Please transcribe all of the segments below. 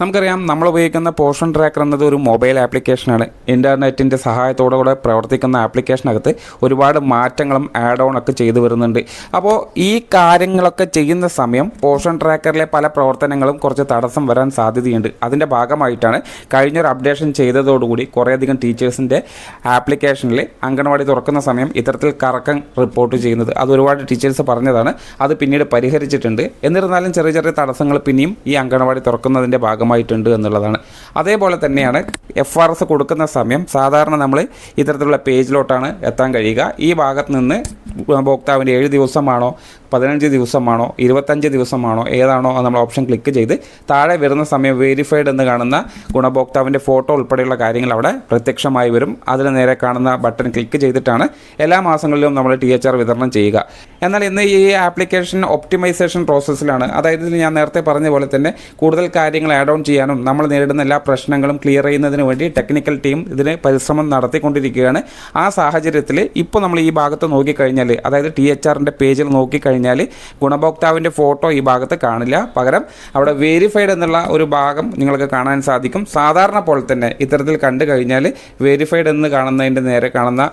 നമുക്കറിയാം നമ്മൾ ഉപയോഗിക്കുന്ന പോഷൻ ട്രാക്കർ എന്നത് ഒരു മൊബൈൽ ആപ്ലിക്കേഷനാണ്. ഇന്റർനെറ്റിന്റെ സഹായത്തോടെ കൂടെ പ്രവർത്തിക്കുന്ന ആപ്ലിക്കേഷനകത്ത് ഒരുപാട് മാറ്റങ്ങളും ആഡ് ഓൺ ഒക്കെ ചെയ്തു വരുന്നുണ്ട്. അപ്പോൾ ഈ കാര്യങ്ങളൊക്കെ ചെയ്യുന്ന സമയം പോഷൻ ട്രാക്കറിലെ പല പ്രവർത്തനങ്ങളും കുറച്ച് തടസ്സം വരാൻ സാധ്യതയുണ്ട്. അതിന്റെ ഭാഗമായിട്ടാണ് കഴിഞ്ഞൊരു അപ്ഡേഷൻ ചെയ്തതോടുകൂടി കുറേയധികം ടീച്ചേഴ്സിന്റെ ആപ്ലിക്കേഷനിൽ അംഗൻവാടി തുറക്കുന്ന സമയം ഇത്തരത്തിൽ കറക്കം റിപ്പോർട്ട് ചെയ്യുന്നത്. അത് ഒരുപാട് ടീച്ചേഴ്സ് പറഞ്ഞതാണ്. അത് പിന്നീട് പരിഹരിച്ചിട്ടുണ്ട്. എന്നിരുന്നാലും ചെറിയ ചെറിയ തടസ്സങ്ങൾ പിന്നെയും ഈ അംഗൻവാടി തുറക്കുന്നതിന്റെ ഭാഗമായിട്ടുണ്ട് എന്നുള്ളതാണ്. അതേപോലെ തന്നെയാണ് എഫ് ആർ എസ് കൊടുക്കുന്ന സമയം സാധാരണ നമ്മൾ ഇത്തരത്തിലുള്ള പേജിലോട്ടാണ് എത്താൻ കഴിയുക. ഈ ഭാഗത്ത് നിന്ന് ഉപഭോക്താവിന്റെ ഏഴ് ദിവസമാണോ പതിനഞ്ച് ദിവസമാണോ ഇരുപത്തഞ്ച് ദിവസമാണോ ഏതാണോ നമ്മൾ ഓപ്ഷൻ ക്ലിക്ക് ചെയ്ത് താഴെ വരുന്ന സമയം വെരിഫൈഡ് എന്ന് കാണുന്ന ഗുണഭോക്താവിന്റെ ഫോട്ടോ ഉൾപ്പെടെയുള്ള കാര്യങ്ങൾ അവിടെ പ്രത്യക്ഷമായി വരും. അതിന് നേരെ കാണുന്ന ബട്ടൺ ക്ലിക്ക് ചെയ്തിട്ടാണ് എല്ലാ മാസങ്ങളിലും നമ്മൾ ടി എച്ച് ആർ വിതരണം ചെയ്യുക. എന്നാൽ ഇന്ന് ഈ ആപ്ലിക്കേഷൻ ഒപ്റ്റിമൈസേഷൻ പ്രോസസ്സിലാണ് അതായത് ഞാൻ നേരത്തെ പറഞ്ഞ പോലെ തന്നെ കൂടുതൽ കാര്യങ്ങൾ ആഡ് ഓൺ ചെയ്യാനും നമ്മൾ നേരിടുന്ന എല്ലാ പ്രശ്നങ്ങളും ക്ലിയർ ചെയ്യുന്നതിന് വേണ്ടി ടെക്നിക്കൽ ടീം ഇതിന് പരിശ്രമം നടത്തിക്കൊണ്ടിരിക്കുകയാണ്. ആ സാഹചര്യത്തിൽ ഇപ്പോൾ നമ്മൾ ഈ ഭാഗത്ത് നോക്കിക്കഴിഞ്ഞാൽ അതായത് ടി എച്ച് ആറിന്റെ പേജിൽ നോക്കിക്കഴിഞ്ഞാൽ ഗുണഭോക്താവിന്റെ ഫോട്ടോ ഈ ഭാഗത്ത് കാണില്ല. പകരം അവിടെ വെരിഫൈഡ് എന്നുള്ള ഒരു ഭാഗം നിങ്ങൾക്ക് കാണാൻ സാധിക്കും. സാധാരണ പോലെ തന്നെ ഇത്തരത്തിൽ കണ്ടു കഴിഞ്ഞാൽ വെരിഫൈഡ് എന്ന് കാണുന്നതിന്റെ നേരെ കാണുന്ന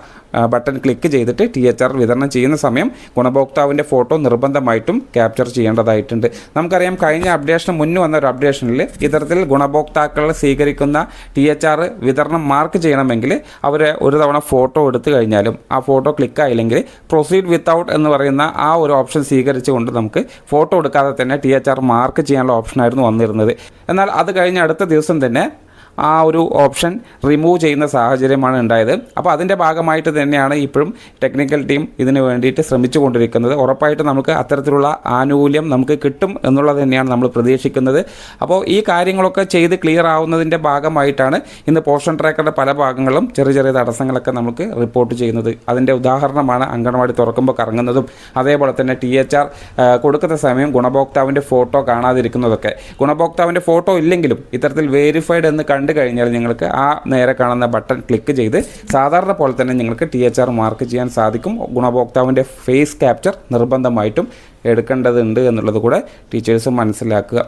ബട്ടൺ ക്ലിക്ക് ചെയ്തിട്ട് ടി എച്ച് ആർ വിതരണം ചെയ്യുന്ന സമയം ഗുണഭോക്താവിന്റെ ഫോട്ടോ നിർബന്ധമായിട്ടും ക്യാപ്ചർ ചെയ്യേണ്ടതായിട്ടുണ്ട്. നമുക്കറിയാം കഴിഞ്ഞ അപ്ഡേഷന് മുന്നേ വന്ന ഒരു അപ്ഡേഷനിൽ ഇത്തരത്തിൽ ഗുണഭോക്താക്കൾ സ്വീകരിക്കുന്ന ടി എച്ച് ആർ വിതരണം മാർക്ക് ചെയ്യണമെങ്കിൽ അവർ ഒരു തവണ ഫോട്ടോ എടുത്തു കഴിഞ്ഞാലും ആ ഫോട്ടോ ക്ലിക്കായില്ലെങ്കിൽ പ്രൊസീഡ് വിത്തൗട്ട് എന്ന് പറയുന്ന ആ ഒരു ഓപ്ഷൻ സ്വീകരിച്ചുകൊണ്ട് നമുക്ക് ഫോട്ടോ എടുക്കാതെ തന്നെ ടി എച്ച് ആർ മാർക്ക് ചെയ്യാനുള്ള ഓപ്ഷനായിരുന്നു വന്നിരുന്നത്. എന്നാൽ അത് കഴിഞ്ഞ അടുത്ത ദിവസം തന്നെ ആ ഒരു ഓപ്ഷൻ റിമൂവ് ചെയ്യുന്ന സാഹചര്യമാണ് ഉണ്ടായത്. അപ്പോൾ അതിന്റെ ഭാഗമായിട്ട് തന്നെയാണ് ഇപ്പോഴും ടെക്നിക്കൽ ടീം ഇതിന് വേണ്ടിയിട്ട് ശ്രമിച്ചു കൊണ്ടിരിക്കുന്നത് ഉറപ്പായിട്ട് നമുക്ക് അത്തരത്തിലുള്ള ആനുകൂല്യം നമുക്ക് കിട്ടും എന്നുള്ളത് തന്നെയാണ് നമ്മൾ പ്രതീക്ഷിക്കുന്നത്. അപ്പോൾ ഈ കാര്യങ്ങളൊക്കെ ചെയ്ത് ക്ലിയർ ആവുന്നതിന്റെ ഭാഗമായിട്ടാണ് ഇന്ന് പോഷൻ ട്രാക്കറുടെ പല ഭാഗങ്ങളും ചെറിയ ചെറിയ തടസ്സങ്ങളൊക്കെ നമുക്ക് റിപ്പോർട്ട് ചെയ്യുന്നത്. അതിന്റെ ഉദാഹരണമാണ് അംഗൻവാടി തുറക്കുമ്പോൾ കറങ്ങുന്നതും അതേപോലെ തന്നെ ടി എച്ച് ആർ കൊടുക്കുന്ന സമയം ഗുണഭോക്താവിന്റെ ഫോട്ടോ കാണാതിരിക്കുന്നതൊക്കെ. ഗുണഭോക്താവിന്റെ ഫോട്ടോ ഇല്ലെങ്കിലും ഇത്തരത്തിൽ വേരിഫൈഡ് എന്ന് കണ്ടു കഴിഞ്ഞാൽ നിങ്ങൾക്ക് ആ നേരെ കാണുന്ന ബട്ടൺ ക്ലിക്ക് ചെയ്ത് സാധാരണ പോലെ തന്നെ നിങ്ങൾക്ക് ടി എച്ച് ആർ മാർക്ക് ചെയ്യാൻ സാധിക്കും. ഗുണഭോക്താവിന്റെ ഫേസ് ക്യാപ്ചർ നിർബന്ധമായിട്ടും എടുക്കേണ്ടതുണ്ട് എന്നുള്ളത് കൂടെ ടീച്ചേഴ്സ് മനസ്സിലാക്കുക.